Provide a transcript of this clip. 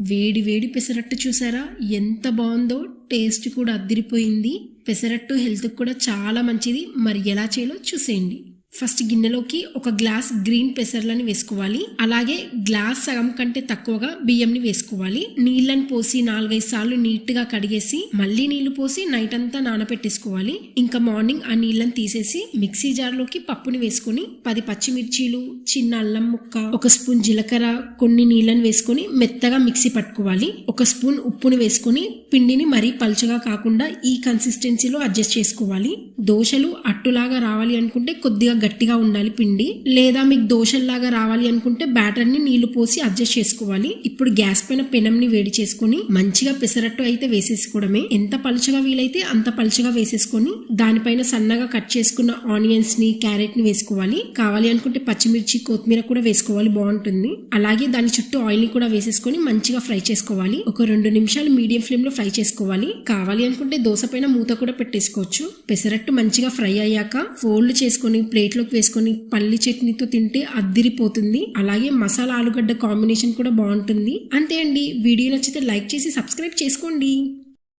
వేడి వేడి పెసరట్టు చూసారా? ఎంత బాగుందో? టేస్ట్ కూడా అద్దిరిపోయింది. పెసరట్టు హెల్త్కి కూడా చాలా మంచిది. మరి ఎలా చేయాలో చూసేయండి. ఫస్ట్ గిన్నెలోకి ఒక గ్లాస్ గ్రీన్ పెసర్లని వేసుకోవాలి. అలాగే గ్లాస్ సగం కంటే తక్కువగా బియ్యంని వేసుకోవాలి. నీళ్ళని పోసి నాలుగైదు సార్లు నీట్గా కడిగేసి మళ్ళీ నీళ్ళు పోసి నైట్ అంతా నానబెట్టేసుకోవాలి. ఇంకా మార్నింగ్ ఆ నీళ్ళని తీసేసి మిక్సీ జార్లోకి పప్పుని వేసుకొని పది పచ్చిమిర్చీలు చిన్న అల్లం ముక్క ఒక స్పూన్ జీలకర్ర కొన్ని నీళ్ళని వేసుకొని మెత్తగా మిక్సీ పట్టుకోవాలి. ఒక స్పూన్ ఉప్పుని వేసుకొని పిండిని మరీ పలుచగా కాకుండా ఈ కన్సిస్టెన్సీలో అడ్జస్ట్ చేసుకోవాలి. దోశలు అట్టులాగా రావాలి అనుకుంటే కొద్దిగా గట్టిగా ఉండాలి పిండి లేదా మీకు దోశల్లాగా రావాలి అనుకుంటే బ్యాటర్ని నీళ్ళు పోసి అడ్జస్ట్ చేసుకోవాలి. ఇప్పుడు గ్యాస్ పైన పెనంని వేడి చేసుకొని మంచిగా పెసరట్టు అయితే వేసేసుకోవడమే. ఎంత పలుచగా వీలైతే అంత పలుచగా వేసేసుకొని దానిపైన సన్నగా కట్ చేసుకున్న ఆనియన్స్ని క్యారెట్ని వేసుకోవాలి. కావాలి అనుకుంటే పచ్చిమిర్చి కొత్తిమీర కూడా వేసుకోవాలి బాగుంటుంది. అలాగే దాని చుట్టూ ఆయిల్ని కూడా వేసేసుకొని మంచిగా ఫ్రై చేసుకోవాలి. ఒక రెండు నిమిషాలు మీడియం ఫ్లేమ్లో ఫ్రై చేసుకోవాలి. కావాలి అనుకుంటే దోశ పైన మూత కూడా పెట్టేసుకోవచ్చు. పెసరట్టు మంచిగా ఫ్రై అయ్యాక ఫోల్డ్ చేసుకొని ప్లేట్ ప్లేట్లోకి వేసుకొని పల్లి చట్నీతో తింటే అద్దిరిపోతుంది. అలాగే మసాలా ఆలుగడ్డ కాంబినేషన్ కూడా బాగుంటుంది. అంతే అండి. వీడియో నచ్చితే లైక్ చేసి సబ్స్క్రైబ్ చేసుకోండి.